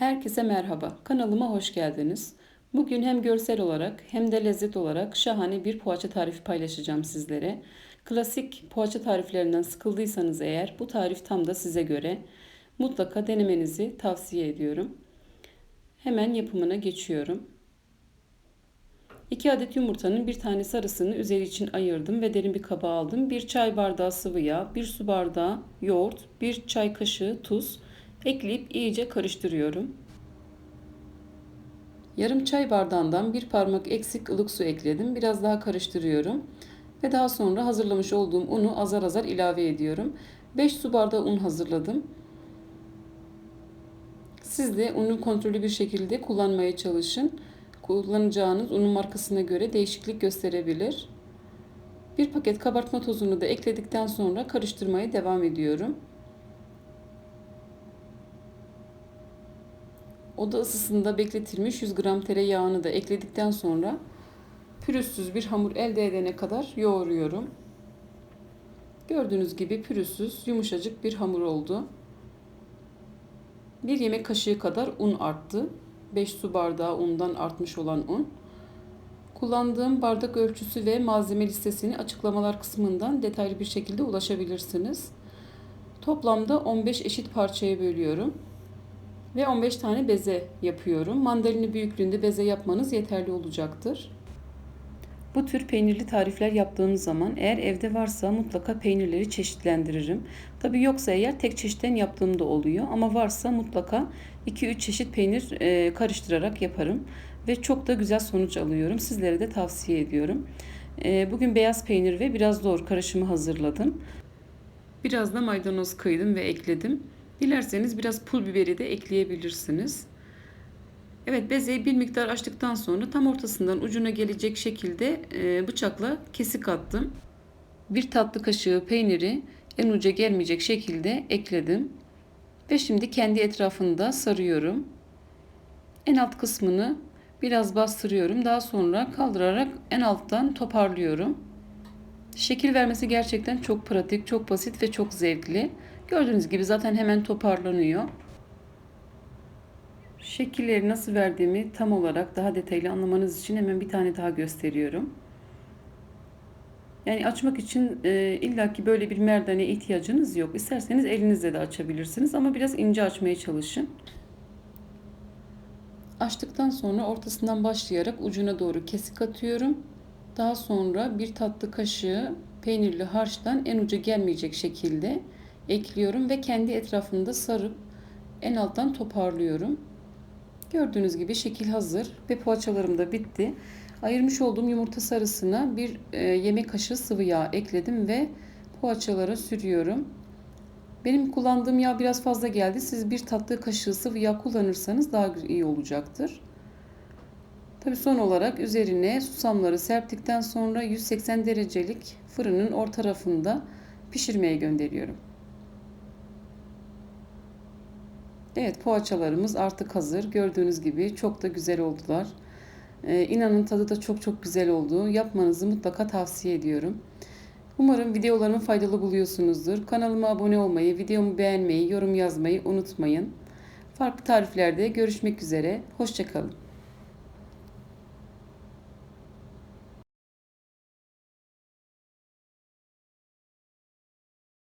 Herkese merhaba. Kanalıma hoş geldiniz. Bugün hem görsel olarak hem de lezzet olarak şahane bir poğaça tarifi paylaşacağım sizlere. Klasik poğaça tariflerinden sıkıldıysanız eğer bu tarif tam da size göre. Mutlaka denemenizi tavsiye ediyorum. Hemen yapımına geçiyorum. 2 adet yumurtanın bir tane sarısını üzeri için ayırdım ve derin bir kaba aldım. 1 çay bardağı sıvı yağ, 1 su bardağı yoğurt, 1 çay kaşığı tuz ekleyip iyice karıştırıyorum. Yarım çay bardağından bir parmak eksik ılık su ekledim. Biraz daha karıştırıyorum. Ve daha sonra hazırlamış olduğum unu azar azar ilave ediyorum. 5 su bardağı un hazırladım. Siz de unu kontrollü bir şekilde kullanmaya çalışın. Kullanacağınız unun markasına göre değişiklik gösterebilir. Bir paket kabartma tozunu da ekledikten sonra karıştırmaya devam ediyorum. Oda ısısında bekletilmiş 100 gram tereyağını da ekledikten sonra pürüzsüz bir hamur elde edene kadar yoğuruyorum. Gördüğünüz gibi pürüzsüz, yumuşacık bir hamur oldu. Bir yemek kaşığı kadar un arttı. 5 su bardağı undan artmış olan un. Kullandığım bardak ölçüsü ve malzeme listesini açıklamalar kısmından detaylı bir şekilde ulaşabilirsiniz. Toplamda 15 eşit parçaya bölüyorum ve 15 tane beze yapıyorum. Mandalini büyüklüğünde beze yapmanız yeterli olacaktır. Bu tür peynirli tarifler yaptığınız zaman eğer evde varsa mutlaka peynirleri çeşitlendiririm. Tabi yoksa eğer tek çeşitten yaptığım da oluyor ama varsa mutlaka 2-3 çeşit peynir e, karıştırarak yaparım ve çok da güzel sonuç alıyorum. Sizlere de tavsiye ediyorum. E, bugün beyaz peynir ve biraz zor karışımı hazırladım. Biraz da maydanoz kıydım ve ekledim. Dilerseniz biraz pul biberi de ekleyebilirsiniz. Evet bezeyi bir miktar açtıktan sonra tam ortasından ucuna gelecek şekilde e, bıçakla kesik attım. Bir tatlı kaşığı peyniri en uca gelmeyecek şekilde ekledim. Ve şimdi kendi etrafında sarıyorum. En alt kısmını biraz bastırıyorum. Daha sonra kaldırarak en alttan toparlıyorum. Şekil vermesi gerçekten çok pratik, çok basit ve çok zevkli. Gördüğünüz gibi zaten hemen toparlanıyor. Şekilleri nasıl verdiğimi tam olarak daha detaylı anlamanız için hemen bir tane daha gösteriyorum. Yani açmak için e, illaki böyle bir merdane ihtiyacınız yok. İsterseniz elinizle de açabilirsiniz ama biraz ince açmaya çalışın. Açtıktan sonra ortasından başlayarak ucuna doğru kesik atıyorum. Daha sonra bir tatlı kaşığı peynirli harçtan en uca gelmeyecek şekilde ekliyorum ve kendi etrafında sarıp en alttan toparlıyorum. Gördüğünüz gibi şekil hazır ve poğaçalarım da bitti. Ayırmış olduğum yumurta sarısına bir e, yemek kaşığı sıvı yağ ekledim ve poğaçalara sürüyorum. Benim kullandığım yağ biraz fazla geldi. Siz bir tatlı kaşığı sıvı yağ kullanırsanız daha iyi olacaktır. Tabi son olarak üzerine susamları serptikten sonra 180 derecelik fırının orta tarafında pişirmeye gönderiyorum. Evet poğaçalarımız artık hazır. Gördüğünüz gibi çok da güzel oldular. Ee, inanın tadı da çok çok güzel oldu. Yapmanızı mutlaka tavsiye ediyorum. Umarım videolarımı faydalı buluyorsunuzdur. Kanalıma abone olmayı, videomu beğenmeyi, yorum yazmayı unutmayın. Farklı tariflerde görüşmek üzere. Hoşçakalın.